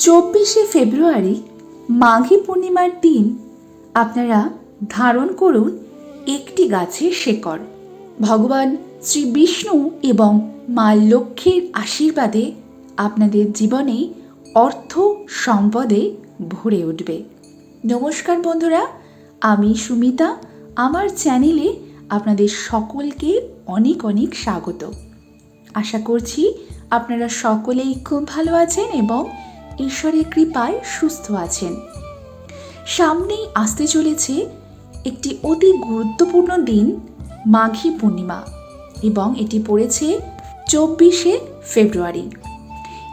চব্বিশে ফেব্রুয়ারি মাঘী পূর্ণিমার দিন আপনারা ধারণ করুন একটি গাছের শেকড়। ভগবান শ্রী বিষ্ণু এবং মা লক্ষ্মীর আশীর্বাদে আপনাদের জীবনে অর্থ সম্পদে ভরে উঠবে। নমস্কার বন্ধুরা, আমি সুমিতা। আমার চ্যানেলে আপনাদের সকলকে অনেক অনেক স্বাগত। আশা করছি আপনারা সকলেই খুব ভালো আছেন এবং ঈশ্বরের কৃপায় সুস্থ আছেন। সামনেই আসতে চলেছে একটি অতি গুরুত্বপূর্ণ দিন, মাঘী পূর্ণিমা, এবং এটি পড়েছে চব্বিশে ফেব্রুয়ারি।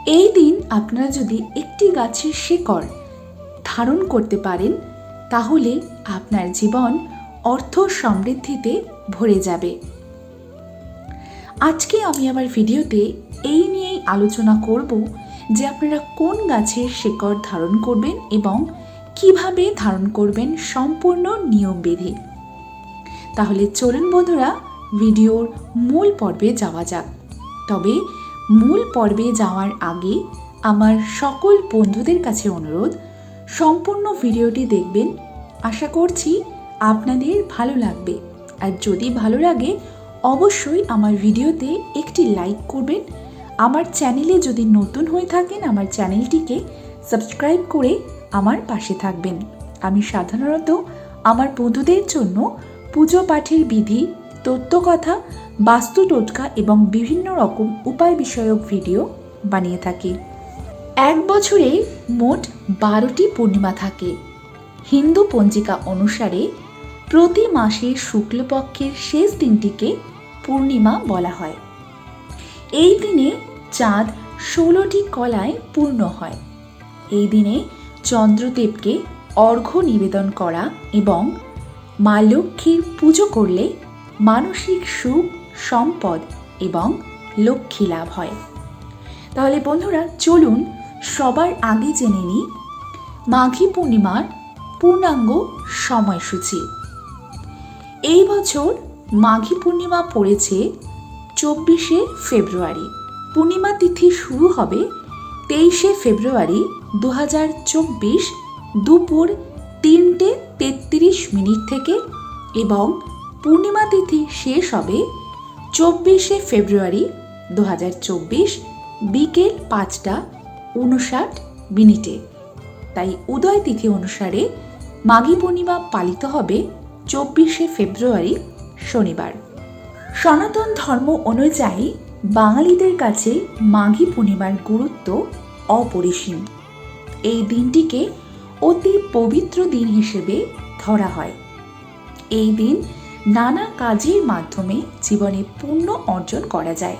এই দিন আপনারা যদি একটি গাছের শেকড় ধারণ করতে পারেন, তাহলে আপনার জীবন অর্থ সমৃদ্ধিতে ভরে যাবে। আজকে আমি আমার ভিডিওতে এই নিয়েই আলোচনা করব যে আপনারা কোন গাছের শেকড় ধারণ করবেন এবং কীভাবে ধারণ করবেন সম্পূর্ণ নিয়ম নিয়মবিধি। তাহলে চলুন বন্ধুরা, ভিডিওর মূল পর্বে যাওয়া যাক। তবে মূল পর্বে যাওয়ার আগে আমার সকল বন্ধুদের কাছে অনুরোধ, সম্পূর্ণ ভিডিওটি দেখবেন। আশা করছি আপনাদের ভালো লাগবে। আর যদি ভালো লাগে, অবশ্যই আমার ভিডিওতে একটি লাইক করবেন আমার চ্যানেলে যদি নতুন হয়ে থাকেন, আমার চ্যানেলটিকে সাবস্ক্রাইব করে আমার পাশে থাকবেন। আমি সাধারণত আমার বন্ধুদের জন্য পুজো পাঠের বিধি তত্ত্বকথা বাস্তু টোটকা এবং বিভিন্ন রকম উপায় বিষয়ক ভিডিও বানিয়ে থাকি। এক বছরে মোট বারোটি পূর্ণিমা থাকে। হিন্দু পঞ্জিকা অনুসারে প্রতি মাসের শুক্লপক্ষের শেষ দিনটিকে পূর্ণিমা বলা হয়। এই দিনে চাঁদ ষোলোটি কলায় পূর্ণ হয়। এই দিনে চন্দ্রদেবকে অর্ঘ্য নিবেদন করা এবং মা লক্ষ্মীর পুজো করলে মানসিক সুখ, সম্পদ এবং লক্ষ্মী লাভ হয়। তাহলে বন্ধুরা, চলুন সবার আগে জেনে নিই মাঘী পূর্ণিমার পূর্ণাঙ্গ সময়সূচি। এই বছর মাঘী পূর্ণিমা পড়েছে চব্বিশে ফেব্রুয়ারি। পূর্ণিমা তিথি শুরু হবে তেইশে ফেব্রুয়ারি দু হাজার চব্বিশ দুপুর তিনটে তেত্রিশ মিনিট থেকে এবং পূর্ণিমা তিথি শেষ হবে চব্বিশে ফেব্রুয়ারি দু হাজার চব্বিশ বিকেল পাঁচটা উনষাট মিনিটে। তাই উদয় তিথি অনুসারে মাঘী পূর্ণিমা পালিত হবে চব্বিশে ফেব্রুয়ারি শনিবার। সনাতন ধর্ম অনুযায়ী বাঙালিদের কাছে মাঘী পূর্ণিমার গুরুত্ব অপরিসীম। এই দিনটিকে অতি পবিত্র দিন হিসেবে ধরা হয়। এই দিন নানা কাজের মাধ্যমে জীবনে পুণ্য অর্জন করা যায়।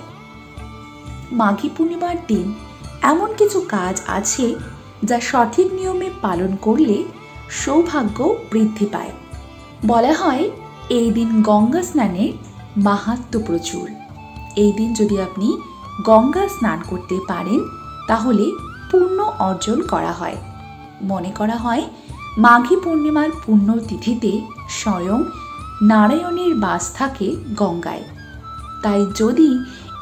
মাঘী পূর্ণিমার দিন এমন কিছু কাজ আছে যা সঠিক নিয়মে পালন করলে সৌভাগ্য বৃদ্ধি পায়। বলা হয়, এই দিন গঙ্গা স্নানের মাহাত্ম প্রচুর। এই দিন যদি আপনি গঙ্গা স্নান করতে পারেন, তাহলে পুণ্য অর্জন করা হয়। মনে করা হয়, মাঘী পূর্ণিমার পুণ্য তিথিতে স্বয়ং নারায়ণের বাস থাকে গঙ্গায়। তাই যদি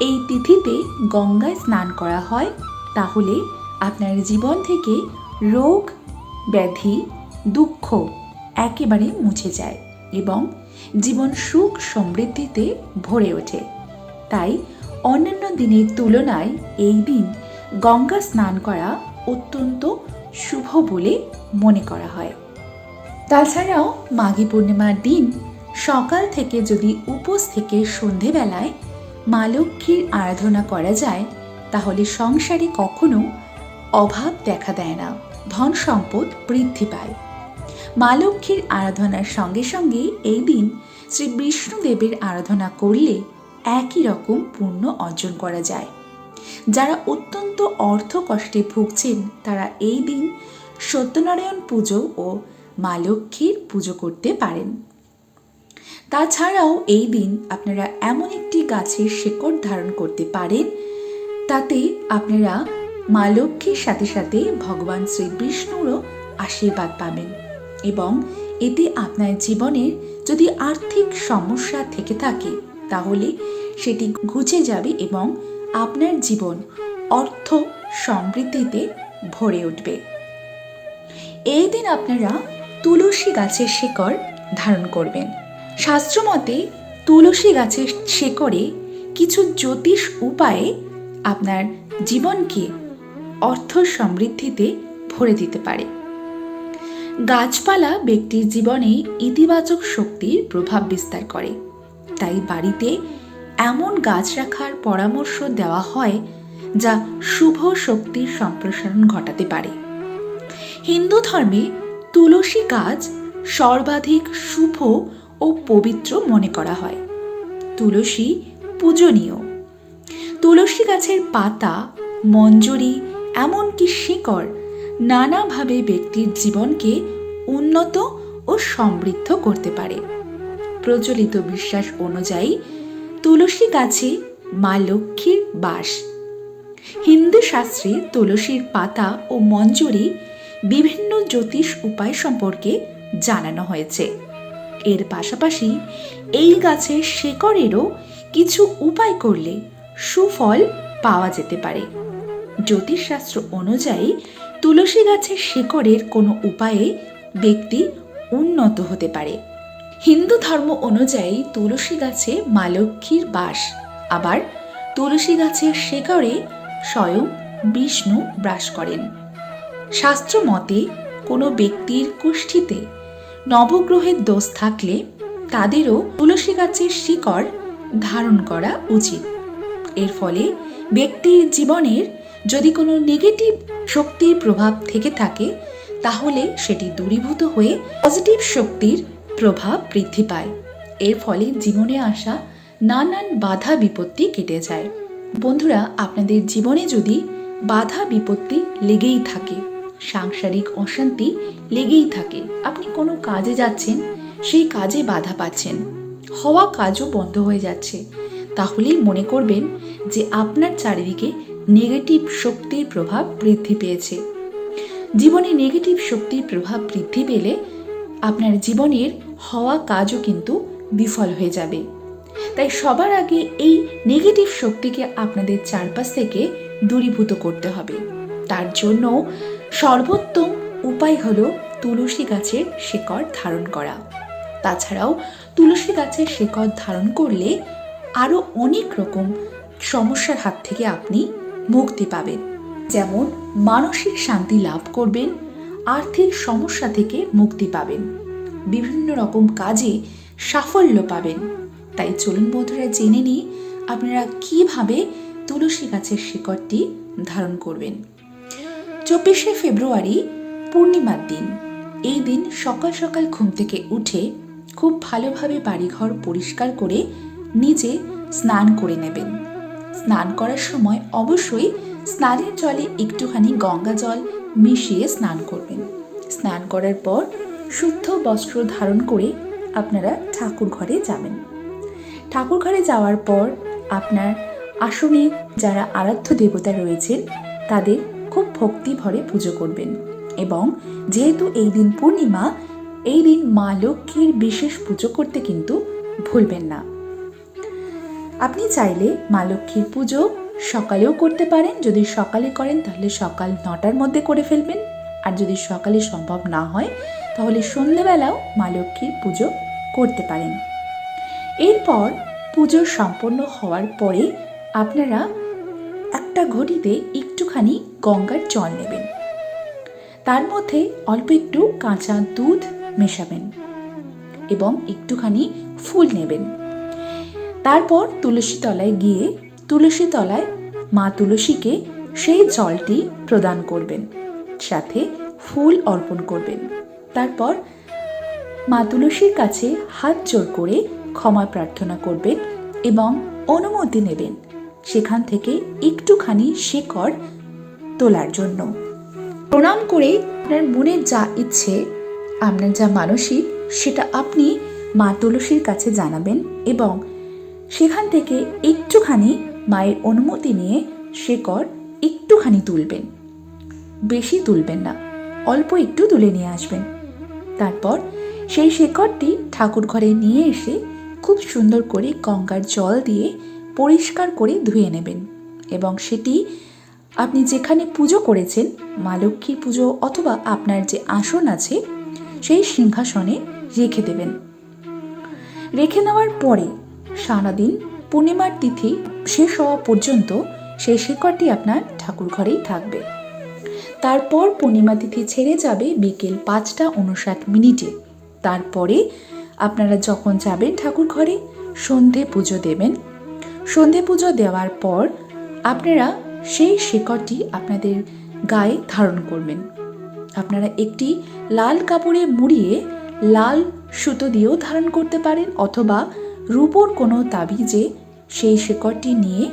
এই তিথিতে গঙ্গায় স্নান করা হয়, তাহলে আপনার জীবন থেকে রোগ, ব্যাধি, দুঃখ একেবারে মুছে যায় এবং জীবন সুখ সমৃদ্ধিতে ভরে ওঠে। তাই অন্যান্য দিনের তুলনায় এই দিন গঙ্গা স্নান করা অত্যন্ত শুভ বলে মনে করা হয়। তাছাড়াও মাঘী পূর্ণিমার দিন সকাল থেকে যদি উপোস থেকে সন্ধেবেলায় মা লক্ষ্মীর আরাধনা করা যায়, তাহলে সংসারে কখনো অভাব দেখা দেয় না। ধন সম্পদ বৃদ্ধি পায়। মা লক্ষ্মীর আরাধনার সঙ্গে সঙ্গে এই দিন শ্রী বিষ্ণুদেবের আরাধনা করলে একই রকম পুণ্য অর্জন করা যায়। যারা অত্যন্ত অর্থ কষ্টে ভুগছেন, তারা এই দিন সত্যনারায়ণ পুজো ও মা লক্ষ্মীর পুজো করতে পারেন। তাছাড়াও এই দিন আপনারা এমন একটি গাছের শেকড় ধারণ করতে পারেন, তাতে আপনারা মা লক্ষ্মীর সাথে সাথে ভগবান শ্রী বিষ্ণুরও আশীর্বাদ পাবেন। এবং এতে আপনার জীবনের যদি আর্থিক সমস্যা থেকে থাকে, তাহলে সেটি ঘুচে যাবে এবং আপনার জীবন অর্থ সমৃদ্ধিতে ভরে উঠবে। এই দিন আপনারা তুলসী গাছের শিকড় ধারণ করবেন। শাস্ত্রমতে তুলসী গাছের শিকড়ে কিছু জ্যোতিষ উপায়ে আপনার জীবনকে অর্থ সমৃদ্ধিতে ভরে দিতে পারে। গাছপালা ব্যক্তির জীবনে ইতিবাচক শক্তির প্রভাব বিস্তার করে। তাই বাড়িতে এমন গাছ রাখার পরামর্শ দেওয়া হয়, যা শুভ শক্তির সম্প্রসারণ ঘটাতে পারে। হিন্দু ধর্মে তুলসী গাছ সর্বাধিক শুভ ও পবিত্র মনে করা হয়। তুলসী পূজনীয়। তুলসী গাছের পাতা, মঞ্জরি, এমনকি শিকড় নানাভাবে ব্যক্তির জীবনকে উন্নত ও সমৃদ্ধ করতে পারে। প্রচলিত বিশ্বাস অনুযায়ী, তুলসী গাছে মা লক্ষ্মীর বাস। হিন্দু শাস্ত্রে তুলসীর পাতা ও মঞ্জরি বিভিন্ন জ্যোতিষ উপায় সম্পর্কে জানানো হয়েছে। এর পাশাপাশি এই গাছের শেকড়েরও কিছু উপায় করলে সুফল পাওয়া যেতে পারে। জ্যোতিষশাস্ত্র অনুযায়ী তুলসী গাছের শিকড়ের কোনো উপায়ে ব্যক্তি উন্নত হতে পারে। হিন্দু ধর্ম অনুযায়ী তুলসী গাছে মা লক্ষ্মীর বাস, আবার তুলসী গাছের শিকড়ে স্বয়ং বিষ্ণু বাস করেন। শাস্ত্র মতে, কোনো ব্যক্তির কুষ্ঠিতে নবগ্রহের দোষ থাকলে তাদেরও তুলসী গাছের শিকড় ধারণ করা উচিত। এর ফলে ব্যক্তির জীবনের যদি কোনো নেগেটিভ শক্তির প্রভাব থেকে থাকে, তাহলে সেটি দূরীভূত হয়ে পজিটিভ শক্তির প্রভাব বৃদ্ধি পায়। এর ফলে জীবনে আসা নানান বাধা বিপত্তি কেটে যায়। বন্ধুরা, আপনাদের জীবনে যদি বাধা বিপত্তি লেগেই থাকে, সাংসারিক অশান্তি লেগেই থাকে, আপনি কোনো কাজে যাচ্ছেন, সেই কাজে বাধা পাচ্ছেন, হওয়া কাজও বন্ধ হয়ে যাচ্ছে, তাহলেই মনে করবেন যে আপনার চারিদিকে নেগেটিভ শক্তির প্রভাব বৃদ্ধি পেয়েছে। জীবনে নেগেটিভ শক্তির প্রভাব বৃদ্ধি পেলে আপনার জীবনের হওয়া কাজও কিন্তু বিফল হয়ে যাবে। তাই সবার আগে এই নেগেটিভ শক্তিকে আপনাদের চারপাশ থেকে দূরীভূত করতে হবে। তার জন্য সর্বোত্তম উপায় হলো তুলসী গাছের শিকড় ধারণ করা। তাছাড়াও তুলসী গাছের শিকড় ধারণ করলে আরও অনেক রকম সমস্যার হাত থেকে আপনি মুক্তি পাবেন। যেমন, মানসিক শান্তি লাভ করবেন, আর্থিক সমস্যা থেকে মুক্তি পাবেন। বিভিন্ন রকম কাজে সাফল্য পাবেন। তাই চলুন বন্ধুরা, জেনে নিই আপনারা কীভাবে তুলসী গাছের শিকড়টি ধারণ করবেন। চব্বিশে ফেব্রুয়ারি, পূর্ণিমার দিন। এই দিন সকাল সকাল ঘুম থেকে উঠে খুব ভালোভাবে বাড়িঘর পরিষ্কার করে নিজে স্নান করে নেবেন। স্নান করার সময় অবশ্যই স্নানের জলে একটুখানি গঙ্গা জল মিশিয়ে স্নান করবেন। স্নান করার পর শুদ্ধ বস্ত্র ধারণ করে আপনারা ঠাকুর ঘরে যাবেন। ঠাকুর ঘরে যাওয়ার পর আপনার আসনে যারা আরাধ্য দেবতা রয়েছেন, তাদের খুব ভক্তি ভরে পুজো করবেন এবং যেহেতু এই দিন পূর্ণিমা, এই দিন মা লক্ষ্মীর বিশেষ পুজো করতে কিন্তু ভুলবেন না। আপনি চাইলে মা লক্ষ্মীর পুজো সকালেও করতে পারেন, যদি সকালে করেন তাহলে সকাল নটার মধ্যে করে ফেলবেন। আর যদি সকালে সম্ভব না হয়, তাহলে সন্ধেবেলাও মা লক্ষ্মীর পুজো করতে পারেন। এরপর পুজো সম্পন্ন হওয়ার পরে আপনারা একটা ঘটিতে একটুখানি গঙ্গার জল নেবেন। তার মধ্যে অল্প একটু কাঁচা দুধ মেশাবেন এবং একটুখানি ফুল নেবেন। তারপর তুলসী তলায় গিয়ে তুলসী তলায় মা তুলসীকে সেই জলটি প্রদান করবেন, সাথে ফুল অর্পণ করবেন। তারপর মা তুলসীর কাছে হাত জোর করে ক্ষমা প্রার্থনা করবেন এবং অনুমতি নেবেন, সেখান থেকে একটুখানি শেকড় তোলার জন্য। প্রণাম করে আপনার মনের যা ইচ্ছে, আপনার যা মানসিক, সেটা আপনি মা তুলসীর কাছে জানাবেন এবং সেখান থেকে একটুখানি মায়ের অনুমতি নিয়ে শেকড় একটুখানি তুলবেন। বেশি তুলবেন না, অল্প একটু তুলে নিয়ে আসবেন। তারপর সেই শেকড়টি ঠাকুর ঘরে নিয়ে এসে খুব সুন্দর করে গঙ্গার জল দিয়ে পরিষ্কার করে ধুয়ে নেবেন এবং সেটি আপনি যেখানে পুজো করেছেন, মা লক্ষ্মী পুজো অথবা আপনার যে আসন আছে, সেই সিংহাসনে রেখে দেবেন। রেখে নেওয়ার পরে সারাদিন পূর্ণিমার তিথি শেষ হওয়া পর্যন্ত সেই শিকড়টি আপনার ঠাকুর ঘরেই থাকবে। তারপর পূর্ণিমা তিথি ছেড়ে যাবে বিকেল পাঁচটা উনষাট মিনিটে। তারপরে আপনারা যখন যাবেন ঠাকুর ঘরে সন্ধে পুজো দেবেন। সন্ধে পুজো দেওয়ার পর আপনারা সেই শিকড়টি আপনাদের গায়ে ধারণ করবেন। আপনারা একটি লাল কাপড়ে মুড়িয়ে লাল সুতো দিয়েও ধারণ করতে পারেন অথবা রূপোর কোনো তাবিজে সেই শিকড়টি নিয়ে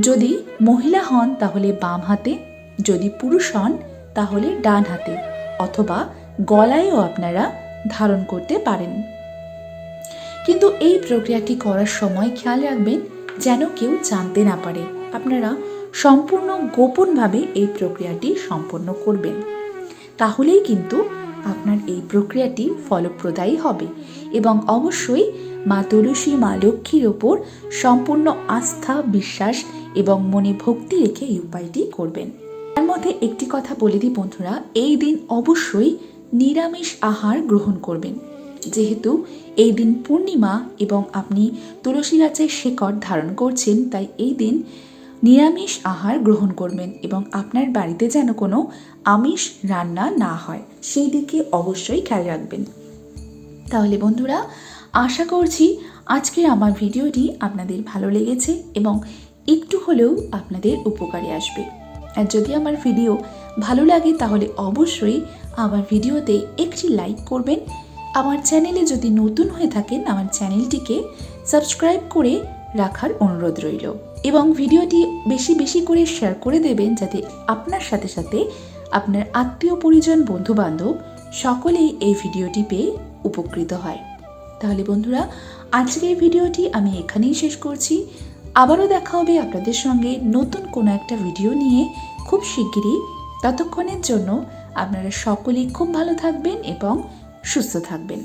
যদি মহিলা হন তাহলে বাম হাতে, যদি পুরুষ হন তাহলে ডান হাতে, অথবা গলায়ও আপনারা ধারণ করতে পারেন। কিন্তু এই প্রক্রিয়াটি করার সময় খেয়াল রাখবেন যেন কেউ জানতে না পারে। আপনারা সম্পূর্ণ গোপনভাবে এই প্রক্রিয়াটি সম্পন্ন করবেন। তাহলেই কিন্তু আপনার এই প্রক্রিয়াটি ফলপ্রদায়ী হবে এবং অবশ্যই মা তুলসী, মা লক্ষ্মীর ওপর সম্পূর্ণ আস্থা, বিশ্বাস এবং মনে ভক্তি রেখে এই উপায়টি করবেন। তার মধ্যে একটি কথা বলে দিই বন্ধুরা, এই দিন অবশ্যই নিরামিষ আহার গ্রহণ করবেন। যেহেতু এই দিন পূর্ণিমা এবং আপনি তুলসী গাছের শেকড় ধারণ করছেন, তাই এই দিন নিরামিষ আহার গ্রহণ করবেন এবং আপনার বাড়িতে যেন কোনো আমিষ রান্না না হয়, সেই দিকে অবশ্যই খেয়াল রাখবেন। তাহলে বন্ধুরা আশা করছি আজকের আমার ভিডিওটি আপনাদের ভালো লেগেছে এবং একটু হলেও আপনাদের উপকারে আসবে। আর যদি আমার ভিডিও ভালো লাগে তাহলে অবশ্যই আমার ভিডিওতে একটি লাইক করবেন। আমার চ্যানেলে যদি নতুন হয়ে থাকেন, আমার চ্যানেলটিকে সাবস্ক্রাইব করে রাখার অনুরোধ রইল। এবং ভিডিওটি বেশি বেশি করে শেয়ার করে দেবেন যাতে আপনার সাথে সাথে আপনার আত্মীয় পরিজন বন্ধু বান্ধব সকলেই এই ভিডিওটি পেয়ে উপকৃত হয়। তাহলে বন্ধুরা, আজকের ভিডিওটি আমি এখানেই শেষ করছি। আবারও দেখা হবে আপনাদের সঙ্গে নতুন কোনো একটা ভিডিও নিয়ে খুব শিগগিরই। ততক্ষণের জন্য আপনারা সকলেই খুব ভালো থাকবেন এবং সুস্থ থাকবেন।